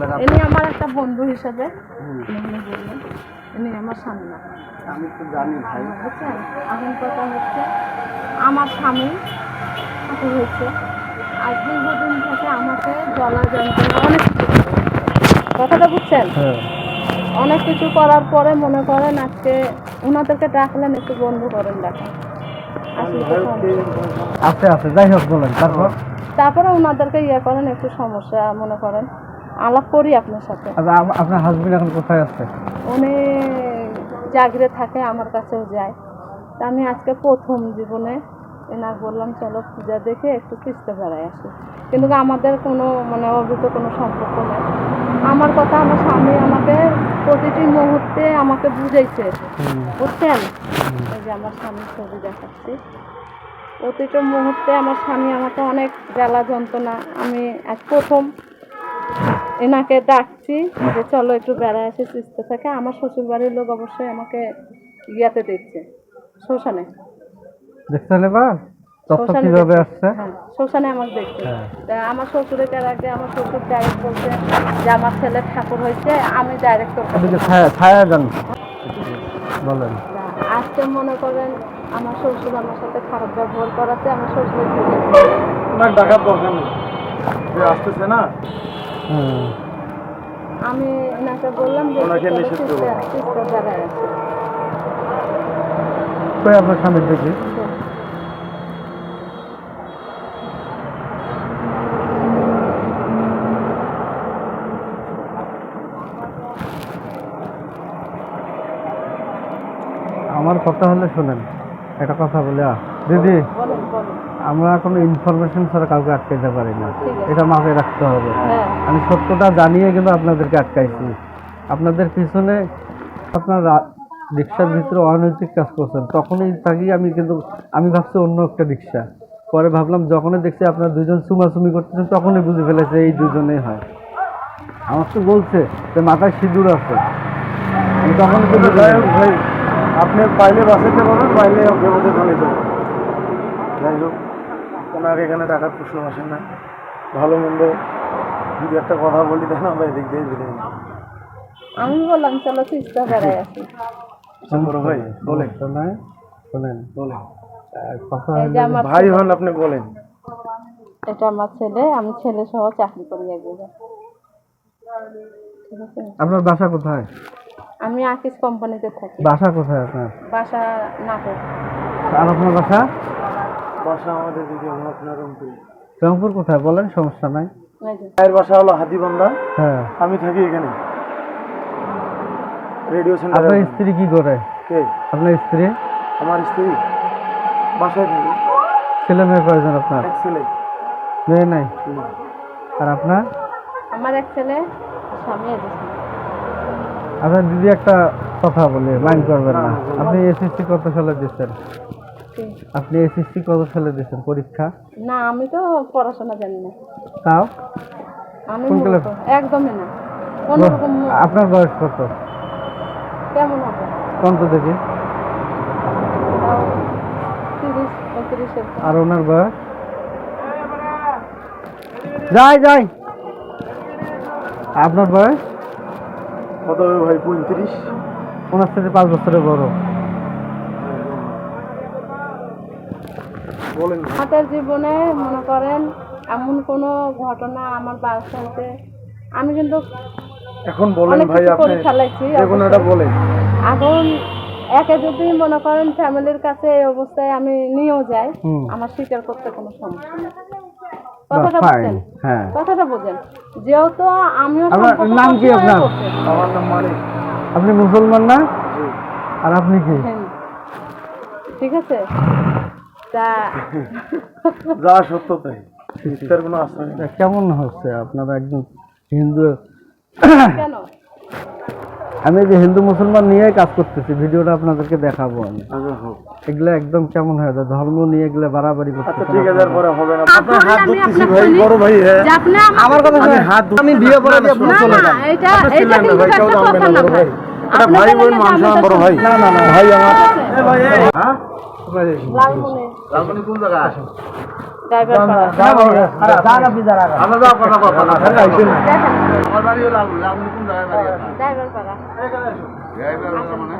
বলেন ইনি আমার একটা বন্ধু হিসেবে ইনি আমার স্বামী না। আমি তো জানি ভাই। বুঝছেন এখন কথা হচ্ছে আমার স্বামী হয়েছে। আর দীর্ঘদিন থেকে আমাকে জলা যন্ত্রণা অনেক কথাটা বুঝছেন? হ্যাঁ। অনেক কিছু করার পরে মনে করেন আজকে ওনাদেরকে ডাকলেন একটু বন্ধ করেন ডাকা আসলে তো আছে আছে যাই হোক বলেন তারপর? তারপরে ওনাদেরকে ইয়ে করেন একটু সমস্যা মনে করেন। আলাপ করি আপনার সাথে। আচ্ছা আপনার হাজবেন্ড এখন কোথায় আছে? উনি জাগরে থাকে আমার কাছেও যায়। তা আমি আজকে প্রথম জীবনে এনার বললাম চলো পূজা দেখে একটু কিস্তে বেড়াই আসি। কিন্তু আমাদের কোনো মানে অভিজ্ঞ কোনো সম্পর্ক নেই। আমার কথা আমার স্বামী আমাকে প্রতিটি মুহূর্তে আমাকে বুঝাইছে। বুঝছেন? এই যে আমার স্বামীর ছবি দেখাচ্ছি। প্রতিটা মুহূর্তে আমার স্বামী আমাকে অনেক জ্বালা যন্ত্রণা আমি আজ প্রথম এনাকে ডাকছি যে চলো একটু বেড়ায় আসি সুস্থ থাকে। আমার শ্বশুর বাড়ির লোক অবশ্যই আমাকে ইয়াতে দেখছে। শ্মশানে। কীভাবে দেখছে। আসছে? হ্যাঁ শ্মশানে দেখছে। হ্যাঁ। আমার শ্বশুরের তার আগে আমার শ্বশুর ডাইরেক্ট বলছে যে আমার ছেলে ঠাকুর হয়েছে আমি ডাইরেক্ট ছায়া ছায়া বলেন। আজকে মনে করেন আমার শ্বশুর আমার সাথে খারাপ ব্যবহার করাতে আমার শ্বশুর ডাকার দরকার নেই। আসতেছে না আমি এনাকে বললাম যে ওনাকে আছে। কই আপনার স্বামীর দেখি? আমার কথা হলে শোনেন। একটা কথা বলে দিদি। আমরা কোনো ইনফরমেশন ছাড়া কাউকে আটকাইতে পারি না এটা মাথায় রাখতে হবে। হ্যাঁ। আমি সত্যটা জানিয়ে কিন্তু আপনাদেরকে আটকাইছি। আপনাদের পিছনে আপনার রিক্সার ভিতরে অনৈতিক কাজ করছেন। তখনই থাকি আমি কিন্তু আমি ভাবছি অন্য একটা রিক্সা। পরে ভাবলাম যখনই দেখছি আপনার দুজন চুমাচুমি করতেছেন তখনই বুঝে ফেলেছে এই দুজনেই হয়। আমার তো বলছে যে মাথায় সিঁদুর আছে। তখন কিন্তু যাই হোক ভাই আপনি পাইলে বাঁচাতে পারবেন পাইলে পারবেন। যাই হোক। ওনার এখানে টাকার প্রশ্ন আসে না। ভালো মন্দ যদি একটা কথা বলি তাহলে আমরা এদিক দিয়ে বেরিয়ে নিই আমি বললাম চলো আসি। বড় ভাই বলেন। শোনেন শোনেন বলেন। কথা ভাই হন আপনি বলেন। এটা আমার ছেলে আমি ছেলে সহ চাকরি করি আছে? আপনার বাসা কোথায়? আমি আকিস কোম্পানিতে থাকি। বাসা কোথায় আপনার? বাসা নাটক আর আপনার বাসা? বাসা আমাদের দিকে আপনার রংপুর রংপুর কোথায়? বলেন সমস্যা নাই। এই বাসা হলো হাতিবান্ধা। হ্যাঁ। আমি থাকি এখানে। রেডিও আপনার স্ত্রী কি করে? কে? আপনার স্ত্রী? আমার স্ত্রী। বাসায় থাকি। ছেলে মেয়ে কয়জন আপনার? এক ছেলে। মেয়ে নাই? আর আপনার? আমার এক ছেলে স্বামী আপনার দিদি একটা কথা বলে মাইন্ড করবেন না। আপনি এসএসসি কত সালে দিচ্ছেন? আপনি এসএসসি কত সালে দিচ্ছেন পরীক্ষা? না আমি তো পড়াশোনা জানি না। তাও? আমি কোন? একদমই না। কোনোরকম আপনার বয়স কত? কেমন হবে? কোন তো দেখি তাও তিরিশ পঁয়ত্রিশের আর ওনার বয়স? যাই যাই। আপনার বয়স? কত হবে ভাই পঁয়ত্রিশ? ওনার সাথে পাঁচ বছরের বড় বলেন আমাদের জীবনে মনে করেন এমন কোনো ঘটনা আমার বাসাতে আমি কিন্তু এখন বলেন ভাই আপনি অবশ্যই। একটা বলেন। এখন একে যদি মনে করেন ফ্যামিলির কাছে এই অবস্থায় আমি নিয়েও যাই আমার স্বীকার করতে কোনো সমস্যা নেই। কথাটা হ্যাঁ। কথাটা বোঝেন। যেহেতু আমিও আপনার নাম কি আপনার? আমার নাম মানিক। আপনি মুসলমান না? আর আপনি কি? হ্যাঁ। ঠিক আছে? যা সত্য তাই ইস্তার কোনো আশ্রয় নেই। কেমন হচ্ছে? আপনারা একজন হিন্দু। কেন? আমি যে হিন্দু মুসলমান নিয়ে কাজ করতেছি ভিডিওটা আপনাদেরকে দেখাবো আমি। আচ্ছা এগুলো একদম কেমন হয়ে? যায় ধর্ম নিয়ে এগুলো বাড়াবাড়ি আচ্ছা ঠিক আছে পরে হবে না। আপনার হাত ধরতেছি ভাই। বড় ভাই হ্যাঁ। আমার কথা আমি শোনেন। হাত আমি বিয়ে করে দিয়ে চলে না, এটা এটা কিন্তু ভাই, কেউ একটা কথা না। ভাই। এটা ভাই বোন মান তো বড় ভাই। না না না ভাই আমার এ ভাই হ্যাঁ? লালমনি। কোন জায়গা আমরা বাড়ি লালমনি কোন জায়গায় বাড়ি ড্রাইভার পাড়া। ড্রাইভার মানে?